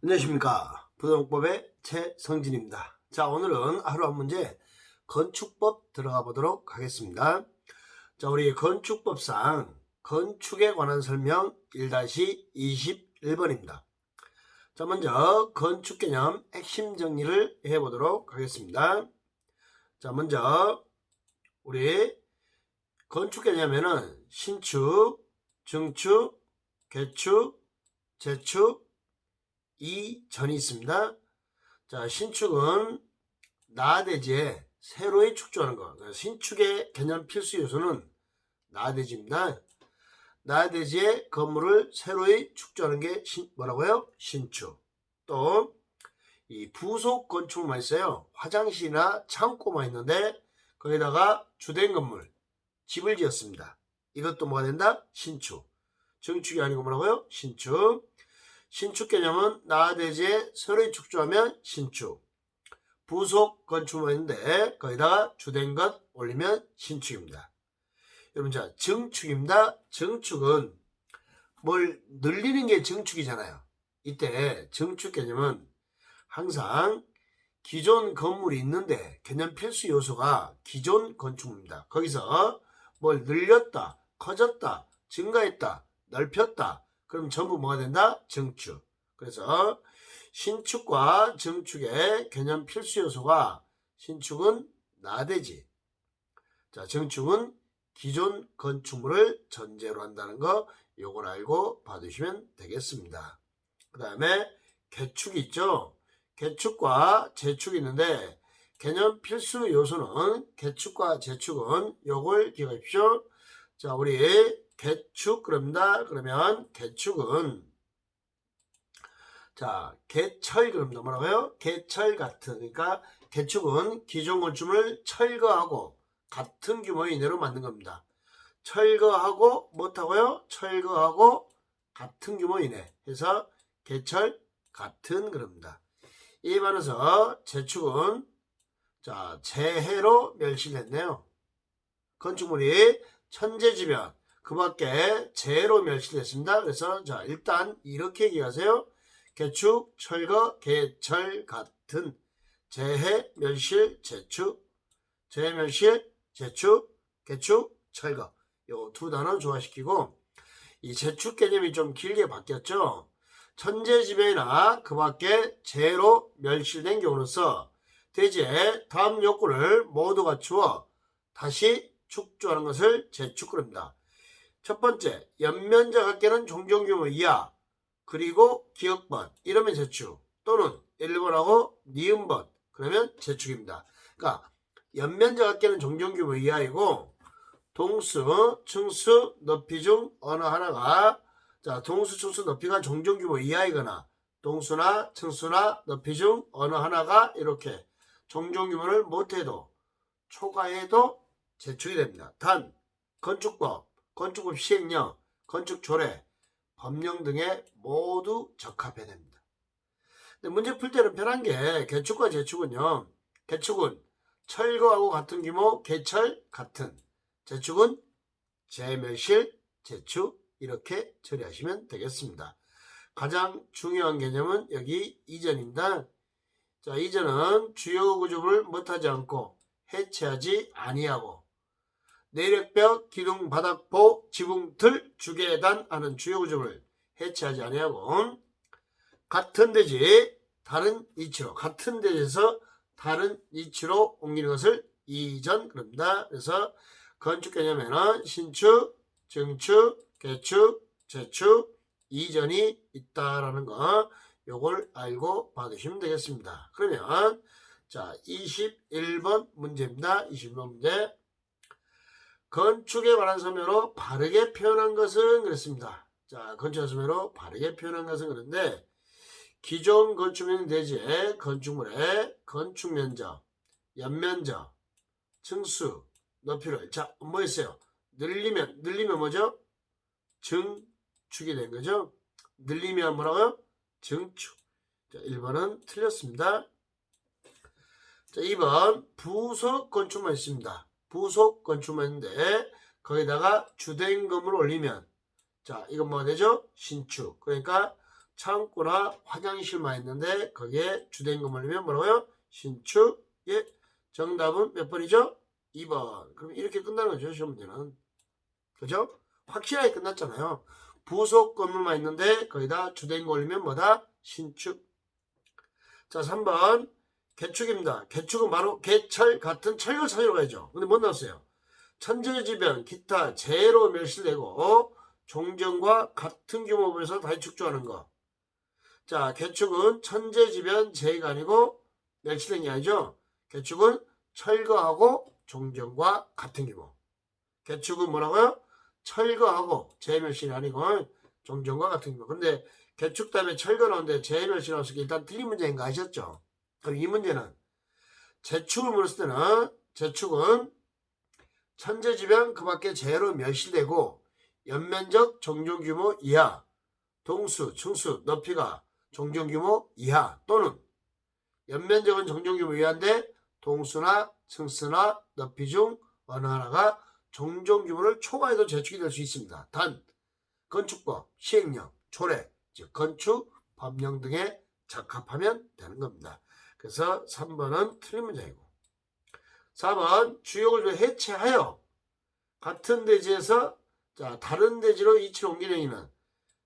안녕하십니까. 부동법의 최성진입니다. 자 오늘은 하루 한 문제 건축법 들어가 보도록 하겠습니다. 자 우리 건축법상 건축에 관한 설명 1-21번입니다. 자 먼저 건축 개념 핵심 정리를 해 보도록 하겠습니다. 자 먼저 우리 건축 개념에는 신축 증축 개축 재축 이 전이 있습니다. 자, 신축은 나대지에 새로이 축조하는 거. 그러니까 신축의 개념 필수 요소는 나대지입니다. 나대지에 건물을 새로이 축조하는 게 신, 뭐라고요? 신축. 또, 이 부속 건축만 있어요. 화장실이나 창고만 있는데, 거기다가 주된 건물, 집을 지었습니다. 이것도 뭐가 된다? 신축. 증축이 아니고 뭐라고요? 신축. 신축 개념은 나대지에 서로이 축조하면 신축. 부속 건축물인데 거기다가 주된 것 올리면 신축입니다. 여러분 자 증축입니다. 증축은 뭘 늘리는 게 증축이잖아요. 이때 증축 개념은 항상 기존 건물이 있는데 개념 필수 요소가 기존 건축물입니다. 거기서 뭘 늘렸다, 커졌다, 증가했다, 넓혔다, 그럼 전부 뭐가 된다? 증축. 그래서 신축과 증축의 개념 필수 요소가 신축은 나대지. 자, 증축은 기존 건축물을 전제로 한다는 거 요걸 알고 받으시면 되겠습니다. 그 다음에 개축이 있죠. 개축과 재축이 있는데 개념 필수 요소는 개축과 재축은 요걸 기억하십시오. 자, 우리 개축 그럽니다. 그러면 개축은 자 개철 그럽니다. 뭐라고요? 개철 같은 그러니까 개축은 기존 건축물을 철거하고 같은 규모의 이내로 만든 겁니다. 철거하고 못하고요? 철거하고 같은 규모 이내 해서 개철 같은 그럽니다. 이에 반해서 재축은 자 재해로 멸실했네요. 건축물이 천재지변 그 밖에 재로 멸실됐습니다. 그래서 자 일단 이렇게 얘기하세요. 개축, 철거, 개철 같은 재해, 멸실, 재축, 재해, 멸실, 재축, 개축, 철거 요 두 단어 조화시키고 이 재축 개념이 좀 길게 바뀌었죠. 천재지변이나 그 밖에 재로 멸실된 경우로서 대지의 다음 욕구를 모두 갖추어 다시 축조하는 것을 재축구입니다. 첫 번째, 연면적 합계는 종종 규모 이하, 그리고 기억번, 이러면 재축, 또는 1번하고 니은번, 그러면 재축입니다. 그러니까 연면적 합계는 종종 규모 이하이고 동수, 층수, 높이 중 어느 하나가 자 동수, 층수, 높이가 종종 규모 이하이거나 동수나 층수나 높이 중 어느 하나가 이렇게 종종 규모를 못해도 초과해도 재축이 됩니다. 단 건축법 건축법 시행령, 건축 조례, 법령 등에 모두 적합해야 됩니다. 근데 문제 풀 때는 편한 게 개축과 재축은요. 개축은 철거하고 같은 규모 개철 같은 재축은 재멸실 재축 이렇게 처리하시면 되겠습니다. 가장 중요한 개념은 여기 이전입니다. 자, 이전은 주요 구조를 못하지 않고 해체하지 아니하고 내력벽, 기둥, 바닥보, 지붕, 들, 주계단 하는 주요 구조를 해체하지 아니하고 같은 대지 다른 위치로 같은 대지에서 다른 위치로 옮기는 것을 이전 그럽니다. 그래서 건축 개념에는 신축, 증축, 개축, 재축, 이전이 있다라는 거 요걸 알고 받으시면 되겠습니다. 그러면 자 21번 문제입니다. 21번 문제 건축에 관한 설명으로 바르게 표현한 것은 그랬습니다. 자, 건축 설명으로 바르게 표현한 것은 그런데 기존 건축면 대지의 건축물의 건축 면적, 연면적, 층수, 높이를 자, 뭐 했어요? 늘리면 늘리면 뭐죠? 증축이 된 거죠. 늘리면 뭐라고요? 증축. 자, 1번은 틀렸습니다. 자, 2번 부속 건축만 있습니다. 부속 건축물인데 거기다가 주된 건물을 올리면 자 이건 뭐가 되죠? 신축 그러니까 창고나 화장실만 있는데 거기에 주된 건물 넣으면 뭐라고요? 신축. 예. 정답은 몇 번이죠? 2번. 그럼 이렇게 끝나는 거죠, 시험 문제는. 그죠? 확실하게 끝났잖아요. 부속 건물만 있는데 거기다 주된 거 올리면 뭐다? 신축. 자, 3번. 개축입니다. 개축은 바로 개철 같은 철거 찾으러 가야죠. 근데 못 나왔어요. 천재지변, 기타, 재로 멸실되고 종전과 같은 규모에서 다시 축조하는 거. 자, 개축은 천재지변, 재가 아니고 멸실된 게 아니죠. 개축은 철거하고 종전과 같은 규모. 개축은 뭐라고요? 철거하고 재멸실이 아니고 종전과 같은 규모. 근데 개축 다음에 철거 나오는데 재멸실 나왔으니까 일단 틀린 문제인 거 아셨죠? 그럼 이 문제는 재축을 물었을 때는 재축은 천재지변 그 밖에 재로 멸실되고 연면적 종종 규모 이하 동수, 충수, 높이가 종종 규모 이하 또는 연면적은 종종 규모 이하인데 동수나 층수나 높이 중 어느 하나가 종종 규모를 초과해도 재축이 될 수 있습니다. 단 건축법, 시행령, 조례, 즉 건축, 법령 등에 적합하면 되는 겁니다. 그래서 3번은 틀린 문제이고 4번 주역을 좀 해체하여 같은 대지에서 자 다른 대지로 이치를 옮기는 행위는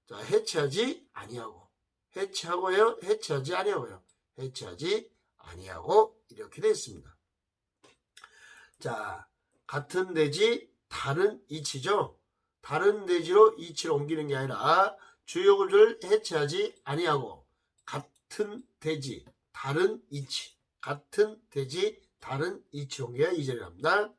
자 해체하지 아니하고 해체하고요 해체하지 아니하고요 해체하지 아니하고 이렇게 되어 있습니다. 자 같은 대지 다른 이치죠. 다른 대지로 이치를 옮기는 게 아니라 주요구를 해체하지 아니하고 같은 대지 다른 이치 같은 대지 다른 이치 옮겨야 이절이랍니다.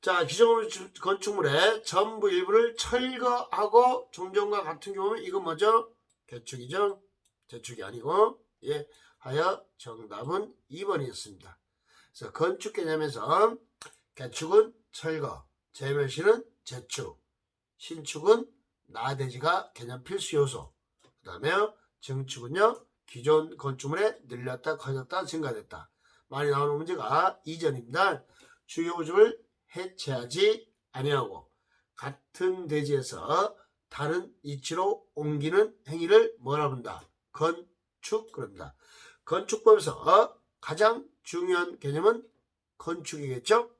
자 기존 건축물의 전부 일부를 철거하고 종전과 같은 경우는 이건 뭐죠? 개축이죠. 재축이 아니고 예 하여 정답은 2번이었습니다. 그래서 건축 개념에서 개축은 철거, 재멸실은 재축, 신축은 나대지가 개념 필수 요소. 그 다음에 증축은요 기존 건축물에 늘렸다, 커졌다, 증가됐다. 많이 나오는 문제가 2전입니다. 주요 구조를 해체하지 아니하고 같은 대지에서 다른 이치로 옮기는 행위를 뭐라 본다? 건축 그럽니다. 건축법에서 가장 중요한 개념은 건축이겠죠?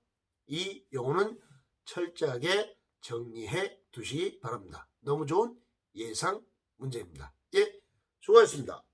이 용어는 철저하게 정리해 두시기 바랍니다. 너무 좋은 예상 문제입니다. 예, 수고하셨습니다.